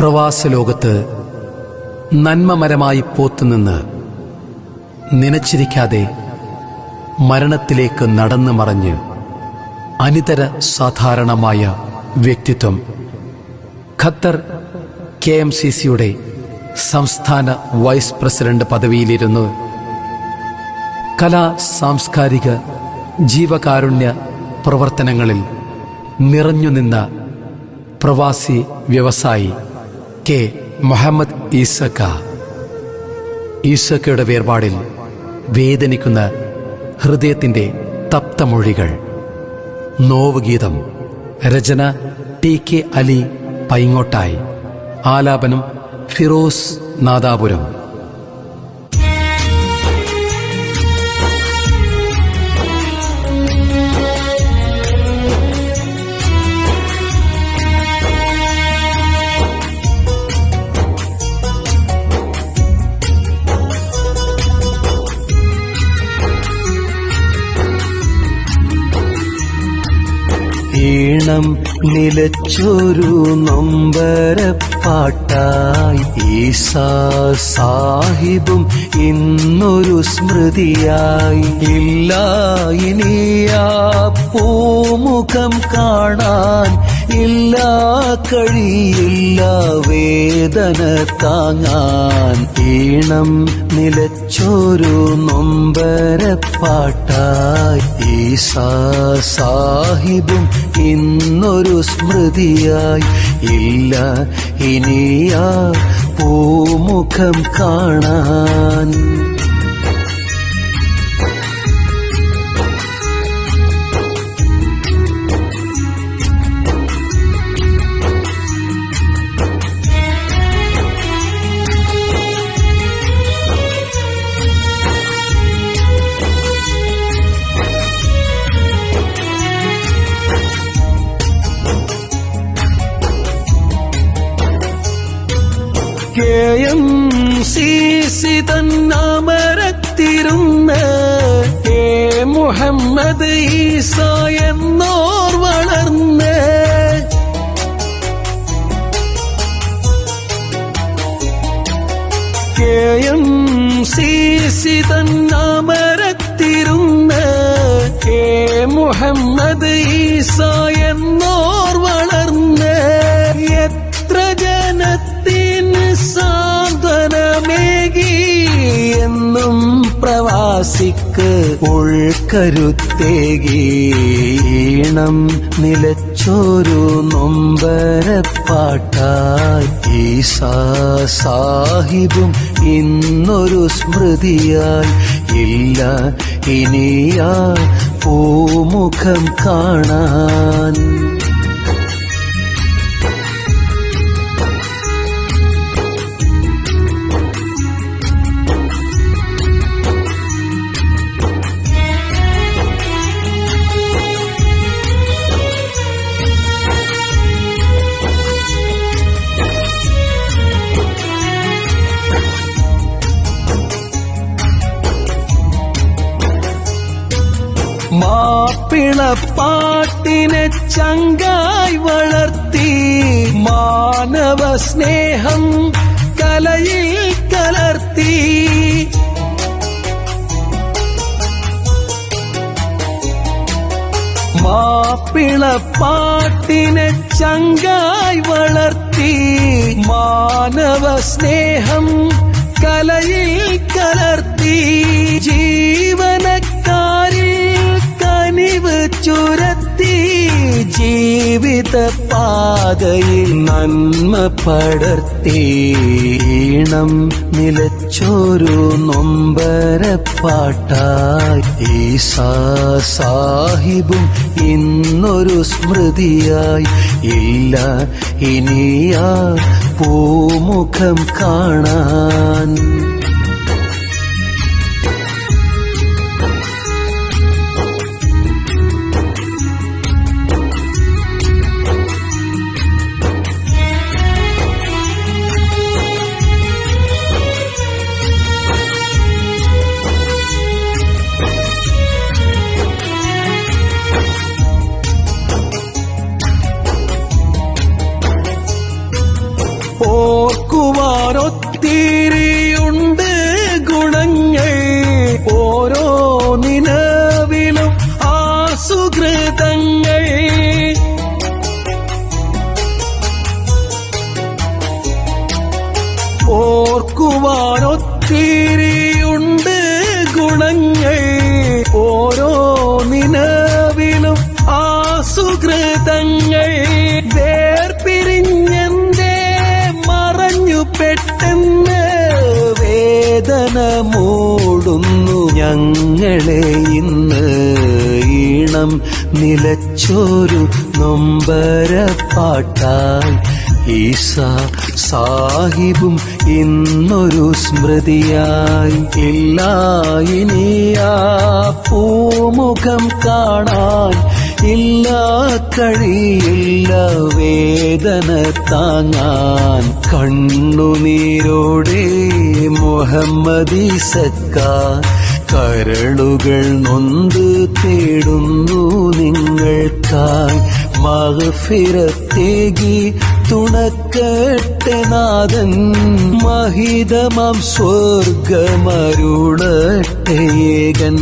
പ്രവാസലോകത്ത് നന്മമരമായി പോത്തുനിന്ന് നനച്ചിരിക്കാതെ മരണത്തിലേക്ക് നടന്നു മറഞ്ഞ് അനിതര സാധാരണമായ വ്യക്തിത്വം. ഖത്തർ കെ എം സി സിയുടെ സംസ്ഥാന വൈസ് പ്രസിഡന്റ് പദവിയിലിരുന്നു. കലാ സാംസ്കാരിക ജീവകാരുണ്യ പ്രവർത്തനങ്ങളിൽ നിറഞ്ഞുനിന്ന പ്രവാസി വ്യവസായി കെ. മുഹമ്മദ് ഈസക്ക. ഈസക്കയുടെ വേർപാടിൽ വേദനിക്കുന്ന ഹൃദയത്തിന്റെ തപ്തമൊഴികൾ. നോവുഗീതം. രചന ടി കെ അലി പൈങ്ങോട്ടായി. ആലാപനം ഫിറോസ് നാദാപുരം. ഈണം നിലച്ചൊരു നൊമ്പരപ്പാട്ടായി ഈസാ സാഹിബും ഇന്നൊരു സ്മൃതിയായി. ഇല്ല ഇനിയാ പൂമുഖം കാണാൻ ഇല്ല കഴിയില്ല വേദന താങ്ങാൻ ഈണം നിലച്ചൊരു നൊമ്പരപ്പാട്ടായി. ഈസാ സാഹിബും ഇന്നൊരു സ്മൃതിയായി. ഇല്ല ഇനിയാ പൂമുഖം കാണാൻ. കേയം സീസി തന്നാമരത്തിരുന്ന കെ മുഹമ്മദ് ഈസ എന്നോർ വളർന്ന് കേയം സീസി തന്നാമരത്തിരുന്ന കെ മുഹമ്മദ് ഈസ എന്നോർ പ്രവാസിക്ക് ഉൾക്കരുത്തേകീണം നിലച്ചോരു നൊമ്പരപ്പാട്ടായി. ഈസാ സാഹിബും ഇന്നൊരു സ്മൃതിയായി. ഇല്ല ഇനിയാ പൂമുഖം കാണാൻ. മാപ്പിളപ്പാട്ടിനെ ചങ്കായി വളർത്തി മാനവ സ്നേഹം കലയിൽ കലർത്തി. മാപ്പിളപ്പാട്ടിനെ ചങ്കായി വളർത്തി മാനവ സ്നേഹം കലയിൽ കലർത്തി. ജീവനക്കാരിൽ ജീവിത പാതയിൽ നന്മ പടർത്തീണം. നിലച്ചൊരു നൊമ്പരപ്പാട്ടായി. ഈസാ സാഹിബും ഇന്നൊരു സ്മൃതിയായി. ഇല്ല ഇനിയാ പൂമുഖം കാണാൻ. ജീവിതങ്ങൾ വേർപിരിഞ്ഞെന്തേ മറഞ്ഞു പെട്ടെന്ന് വേദന മൂടുന്നു ഞങ്ങളെ ഇന്ന് ഈണം നിലച്ചൊരു നൊമ്പര പാട്ടായി ഈസ സാഹിബും ഇന്നൊരു സ്മൃതിയായി. ഇല്ല ഇനിയാ പൂമുഖം കാണാൻ ഇല്ല കഴിയില്ല വേദന താങ്ങാൻ കണ്ണുനീരോടെ മുഹമ്മദീസക്കാർ കരളുകൾ നൊന്ത് തേടുന്നു നിങ്ങൾക്കായി. മഹഫിരത്തേകി തുണക്കട്ടെ നാഥൻ മഹിതമാം സ്വർഗമരുളട്ടേകൻ